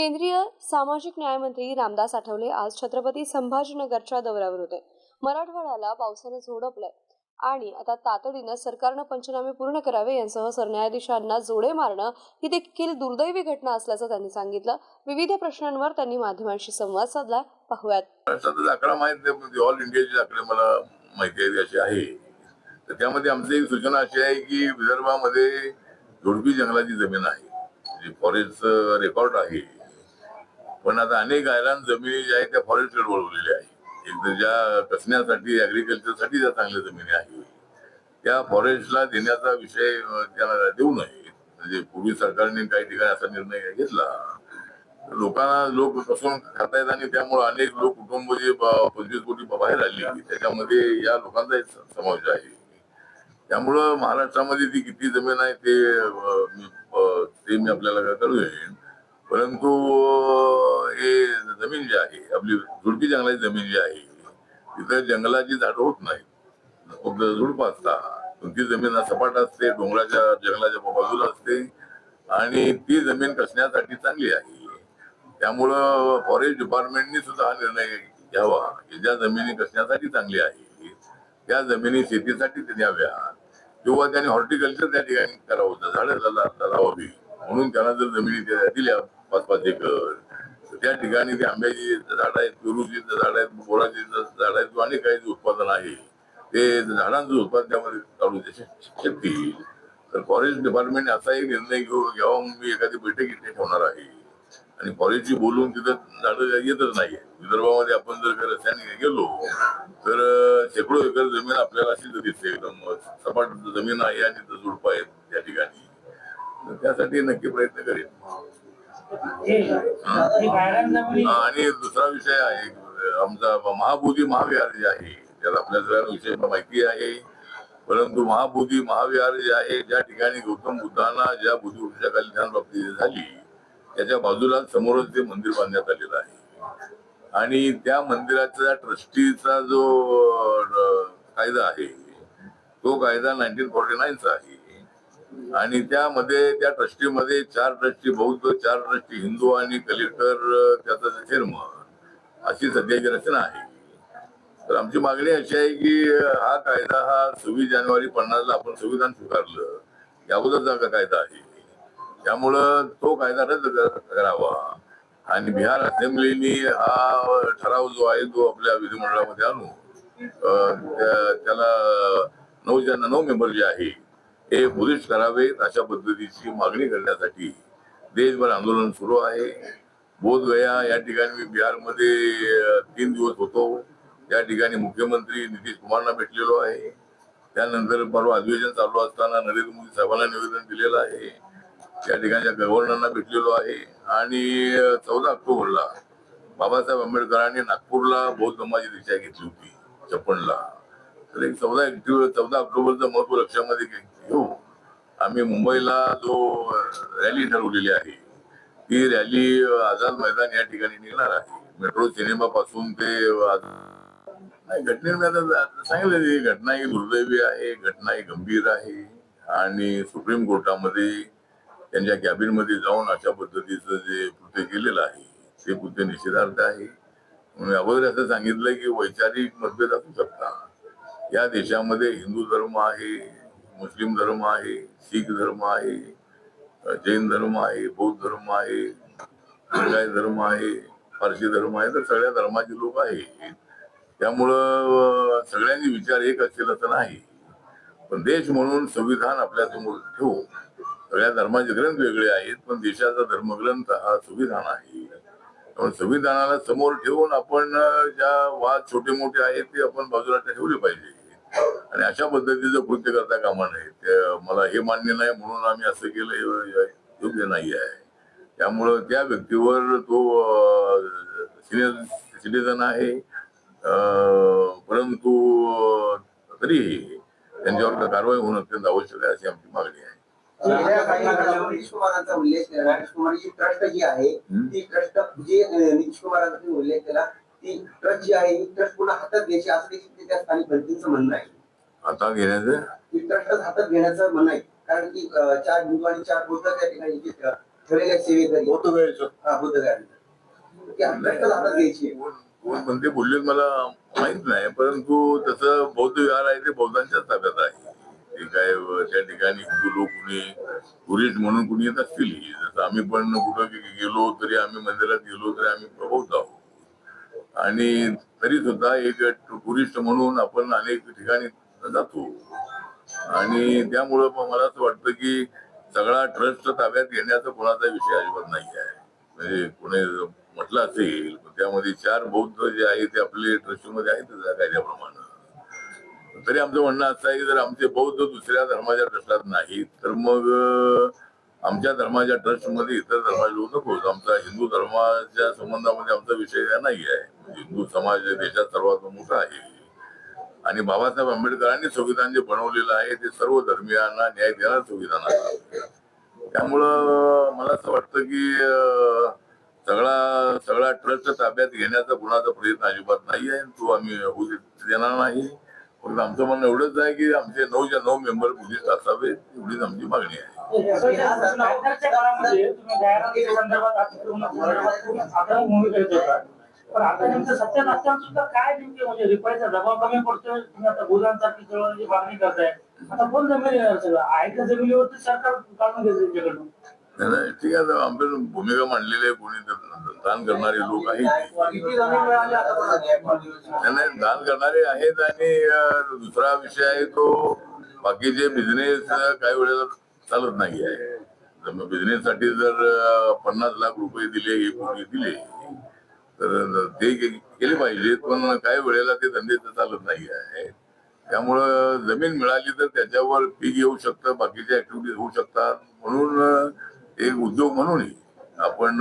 केंद्रीय सामाजिक न्यायमंत्री रामदास आठवले आज छत्रपती संभाजीनगरच्या दौऱ्यावर होते. मराठवाड्याला पावसानं झोडपलंय आणि आता तातडीनं सरकारनं पंचनामे पूर्ण करावे यांसह सरन्यायाधीशांना जोडे मारणं ही देखील दुर्दैवी घटना असल्याचं त्यांनी सांगितलं. विविध प्रश्नांवर त्यांनी माध्यमांशी संवाद साधला पाहुयात. ऑल इंडियाची आकडे मला माहिती आहे आहे. तर त्यामध्ये आमची सूचना अशी आहे की विदर्भामध्ये झुडपी जंगलाची जमीन आहे. म्हणजे फॉरेस्ट रेकॉर्ड आहे. पण आता अनेक आयलान जमिनी ज्या आहेत त्या फॉरेस्टकडे वळवलेल्या आहेत. एक तर ज्या कसण्यासाठी साठी ज्या चांगल्या जमिनी आहे त्या फॉरेस्टला देण्याचा विषय त्याला देऊ नये. म्हणजे पूर्वी सरकारने काही ठिकाणी असा निर्णय घेतला. लोकांना लोक फसवून खातायत आणि त्यामुळे अनेक लोक कुटुंब जे पंचवीस कोटी बाहेर आली त्याच्यामध्ये या लोकांचा समावेश आहे. त्यामुळं महाराष्ट्रामध्ये ती किती जमीन आहे ते मी- आपल्याला कळू मी परंतु हे जमीन जी आहे आपली झुडपी जंगलाची जमीन जी आहे तिथं जंगलाची झाड होत नाही फक्त झुडप असतात. पण ती जमीन सपाट असते डोंगराच्या जंगलाच्या बाजूला असते आणि ती जमीन कसण्यासाठी चांगली आहे. त्यामुळं फॉरेस्ट डिपार्टमेंटनी सुद्धा हा निर्णय घ्यावा की ज्या जमिनी कसण्यासाठी चांगली आहे त्या जमिनी शेतीसाठी ते द्याव्या किंवा त्यांनी हॉर्टिकल्चर त्या ठिकाणी करावं झाडं लावावी म्हणून त्यांना जर जमिनी त्या दिल्या पाच पाच एकर त्या ठिकाणी ते आंब्याची झाड आहेत पेरूची झाड आहेत बोराची झाड आहेत किंवा अनेक काही जे उत्पादन आहे ते झाडांचं उत्पादन त्यामध्ये काढू दे शकतील तर फॉरेस्ट डिपार्टमेंट असा एक निर्णय घेऊ घ्यावा म्हणून मी एखादी बैठक इथे ठेवणार आहे. आणि फॉरेस्टची बोलून तिथं झाडं येतच नाही विदर्भामध्ये आपण जर का रस्त्याने गेलो तर शेकडो एकर जमीन आपल्याला अशी दिसते. एकदम सपाट जमीन आहे आणि झुडपं झुडप आहेत त्या ठिकाणी. त्यासाठी नक्की प्रयत्न करेन. आणि दुसरा विषय आहे आमचा महाबोधी महाविहार जे आहे त्याला आपल्या सगळ्या विषय माहिती आहे. परंतु महाबोधी महाविहार जे आहे ज्या ठिकाणी गौतम बुद्धांना ज्या बुद्धी वृक्षाखाली ध्यान प्राप्ती झाली त्याच्या बाजूला समोरच ते मंदिर बांधण्यात आलेलं आहे. आणि त्या मंदिराचा ट्रस्टीचा जो कायदा आहे तो कायदा नाईन्टीन फोर्टी नाईनचा आहे. आणि त्यामध्ये त्या ट्रस्टीमध्ये चार ट्रस्टी बौद्ध चार ट्रस्टी हिंदू आणि कलेक्टर त्याचा चेअरमन अशी सध्याची रचना आहे. तर आमची मागणी अशी आहे की हा कायदा हा सव्वीस जानेवारी पन्नासला आपण संविधान स्वीकारलं. याबद्दल कायदा आहे. त्यामुळं तो कायदा रद्द करावा. आणि बिहार असेंब्लीनी हा ठराव जो आहे तो आपल्या विधिमंडळामध्ये आणून त्याला नऊ जण नऊ मेंबर जे आहे हे बुलिश करावेत अशा पद्धतीची मागणी करण्यासाठी देशभर आंदोलन सुरू आहे. बोधगया या ठिकाणी मी बिहारमध्ये तीन दिवस होतो. या ठिकाणी मुख्यमंत्री नितीश कुमारना भेटलेलो आहे. त्यानंतर परवा अधिवेशन चालू असताना नरेंद्र मोदी साहेबांना निवेदन दिलेलं आहे. त्या ठिकाणच्या गव्हर्नरना भेटलेलो आहे. आणि चौदा ऑक्टोबरला बाबासाहेब आंबेडकरांनी नागपूरला बौद्ध धर्माची दिशा घेतली होती छप्पनला तर एक चौदा चौदा ऑक्टोबरचं महत्त्व लक्षामध्ये घेऊ आम्ही मुंबईला जो रॅली ठरवलेली आहे ती रॅली आझाद मैदान या ठिकाणी निघणार आहे. मेट्रो सिनेमा पासून ते नाही घटनेमध्ये आता सांगितलं ही घटना ही दुर्दैवी आहे घटना ही गंभीर आहे. आणि सुप्रीम कोर्टामध्ये त्यांच्या कॅबिनमध्ये जाऊन अशा पद्धतीचं जे कृत्य केलेलं आहे ते कृत्य निषेधार्थ आहे. म्हणून अगोदर असं सांगितलं की वैचारिक मतभेद असू शकतात. या देशामध्ये हिंदू धर्म आहे मुस्लिम धर्म आहे शीख धर्म आहे जैन धर्म आहे बौद्ध धर्म आहे लिंगायत धर्म आहे फारसी धर्म आहे तर सगळ्या धर्माचे लोक आहेत त्यामुळं सगळ्यांनी विचार एक असेल असं नाही. पण देश म्हणून संविधान आपल्यासमोर ठेवू सगळ्या धर्माचे ग्रंथ वेगळे आहेत पण देशाचा धर्मग्रंथ हा संविधान आहे. त्यामुळे संविधानाला समोर ठेवून आपण ज्या वाद छोटे मोठे आहेत ते आपण बाजूला ठेवले पाहिजे. आणि अशा पद्धतीचं कृत्य करता कामा नये. ते मला हे मान्य नाही म्हणून आम्ही असं केलं योग्य नाही आहे. त्यामुळं त्या व्यक्तीवर तो सिनियर सिटीजन आहे परंतु अं, तरीही त्यांच्यावर कारवाई होणं अत्यंत आवश्यक आहे अशी आमची मागणी आहे. नितीश कुमारांचा उल्लेख कुमारची ट्रस्ट जी आहे ती ट्रस्ट जी नितीश कुमारांचा उल्लेख केला ती ट्रस्ट जी आहे ही ट्रस्ट पुन्हा हातात घ्यायची असं त्या स्थानिक व्यक्तींचं म्हणणं आहे. आता घेण्याचं? ट्रस्ट हातात घेण्याचं म्हणणं आहे. कारण की अं, चार हिंदू आणि चार बौद्ध त्या ठिकाणी जे, अं, ठरलेल्या सेवेकरी. होतं वेळेचं हा बुद्धगाडी ती ट्रस्टला हातात घ्यायची आहे. कोण बोलले मला माहीत नाही परंतु तसं बौद्ध विहार आहे ते बौद्धांच्याच ताब्यात आहे. ते काय अं, त्या ठिकाणी हिंदू लोक कुणी टुरिस्ट म्हणून कुणी येत असतील जसं आम्ही पण कुठं गे- गेलो तरी आम्ही मंदिरात गेलो तरी आम्ही बौद्ध आहोत. आणि तरी सुद्धा एक टुरिस्ट म्हणून आपण अनेक ठिकाणी जातो. आणि त्यामुळं मला असं वाटतं की सगळा ट्रस्ट ताब्यात घेण्याचा कोणाचा विषय अजिबात नाही आहे. म्हणजे कोणी म्हटलं असेल त्यामध्ये चार बौद्ध जे आहे ते आपले ट्रस्टमध्ये आहेत कायद्याप्रमाणे. तरी आमचं म्हणणं असं आहे की जर आमचे बौद्ध दुसऱ्या धर्माच्या ट्रस्टात नाहीत तर मग आमच्या धर्माच्या ट्रस्टमध्ये इतर धर्माचे लोक नकोच आमचा हिंदू धर्माच्या संबंधामध्ये आमचा विषय नाही आहे. हिंदू समाज देशात सर्वात मोठा आहे. आणि बाबासाहेब आंबेडकरांनी संविधान जे बनवलेलं आहे ते सर्व धर्मियांना न्याय देणार संविधान आहे. त्यामुळं मला असं वाटतं की सगळा सगळा ट्रस्ट ताब्यात घेण्याचा कुणाचा प्रयत्न अजिबात नाही आहे. तो आम्ही होऊ देणार नाही. आमचं म्हणणं एवढंच आहे की आमचे नऊच्या नऊ मेंबर बुद्धिस्ट असावेत एवढीच आमची मागणी आहे. तुम्ही पण आता नेमकं सत्यात असताना सुद्धा काय नेमके म्हणजे रिपाईचा दबाव कमी पडतोय तुम्ही आता भूदानसारखी चळवळीची मागणी करताय आता कोण जमिनी सगळं आहे त्या जमिनीवरती सरकार काढून घेते त्यांच्याकडून नाही, ठीक आहे आता आमच्या भूमिका मांडलेली आहे कोणी तर. दान करणारे लोक आहेत. दान करणारे आहेत आणि दुसरा विषय आहे तो बाकीचे बिझनेस काही वेळेला चालत नाही आहे. बिझनेस साठी जर पन्नास लाख रुपये दिले एक रुपये दिले तर ते केले पाहिजेत पण काही वेळेला ते धंदे तर चालत नाही आहे. त्यामुळं जमीन मिळाली तर त्याच्यावर पीक येऊ शकतं बाकीच्या ऍक्टिव्हिटीज होऊ शकतात. म्हणून एक उद्योग म्हणूनही आपण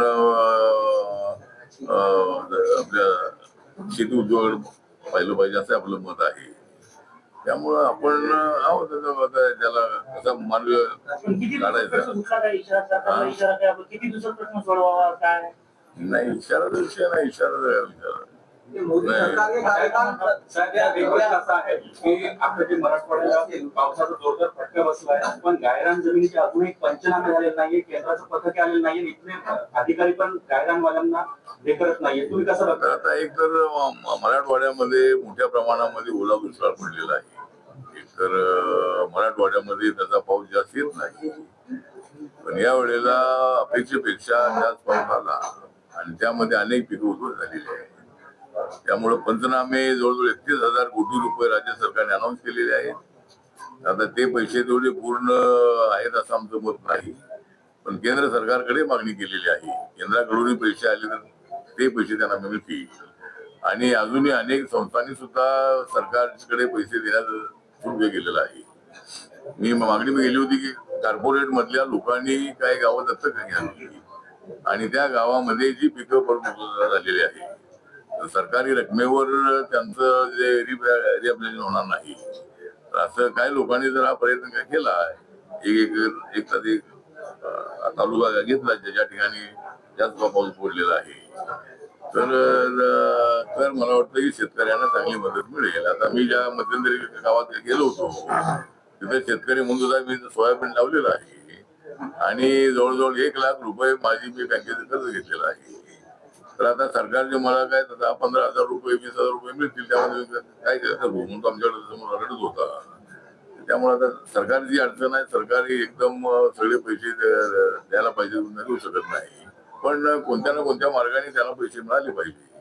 आपल्या शेती उद्योग पाहिलं पाहिजे असं आपलं मत आहे. त्यामुळं आपण आहोत त्याला कसा मार्ग काढायचा. इशारा इशारा नाही इशाराचा विषय नाही. इशारा विचार? मोदी सरकारने कार्यकाळ सध्या वेगवेगळं असं आहे की आपल्या जे मराठवाड्याला पावसाचा जोरदार फटका बसलाय पण गायरान जमिनीचे पंचनामे झालेले नाहीये केंद्राचं पथक आलेलं नाहीये इथले अधिकारी पण गायरानवाल्यांना हे करत नाहीये. तुम्ही कसं तर बघता आता एक तर म- मराठवाड्यामध्ये मोठ्या प्रमाणामध्ये ओला दुष्काळ पडलेला आहे. एक तर मराठवाड्यामध्ये त्याचा पाऊस जास्त येत नाही. पण या वेळेला अपेक्षेपेक्षा जास्त पाऊस आला. आणि त्यामध्ये अनेक पिकं उद्ध्वस्त झालेली आहेत. त्यामुळे पंचनामे जवळजवळ एकतीस हजार कोटी रुपये राज्य सरकारने अनाऊन्स केलेले आहेत. आता ते पैसे तेवढे पूर्ण आहेत असं आमचं मत नाही. पण केंद्र सरकारकडे मागणी केलेली आहे. केंद्राकडून पैसे आले तर ते पैसे त्यांना मिळतील. आणि अजूनही अनेक संस्थांनी सुद्धा सरकारकडे पैसे देण्याचं सुरू केलेलं आहे. मी मागणी केली होती की कॉर्पोरेट मधल्या लोकांनी काही गावं दत्तक घ्यावी आणि त्या गावामध्ये जी पिकं परत झालेली आहे सरकारी रकमेवर त्यांचं जे रिहॅबिलिटेशन होणार नाही. तर असं काही लोकांनी जर हा प्रयत्न काय केला एक एक एक एक तालुका घेतला ज्याच्या ठिकाणी जास्त पाऊस पडलेला आहे. तर तर मला वाटतं की शेतकऱ्यांना चांगली मदत मिळेल. आता मी ज्या मध्यंतरी गावात गेलो होतो तिथे शेतकरी म्हणून मी सोयाबीन लावलेलं आहे. आणि जवळजवळ एक लाख रुपये माझी मी बँकेचं कर्ज घेतलेलं आहे. तर आता सरकारचे मला काय दहा पंधरा हजार रुपये वीस हजार रुपये मिळतील त्यामध्ये काय करू म्हणून आमच्याकडे समोर रडत होता. त्यामुळे आता सरकारची जी अडचण आहे सरकार ही एकदम सगळे पैसे द्यायला पाहिजे देऊ शकत नाही. पण कोणत्या ना कोणत्या मार्गाने त्याला पैसे मिळाले पाहिजे.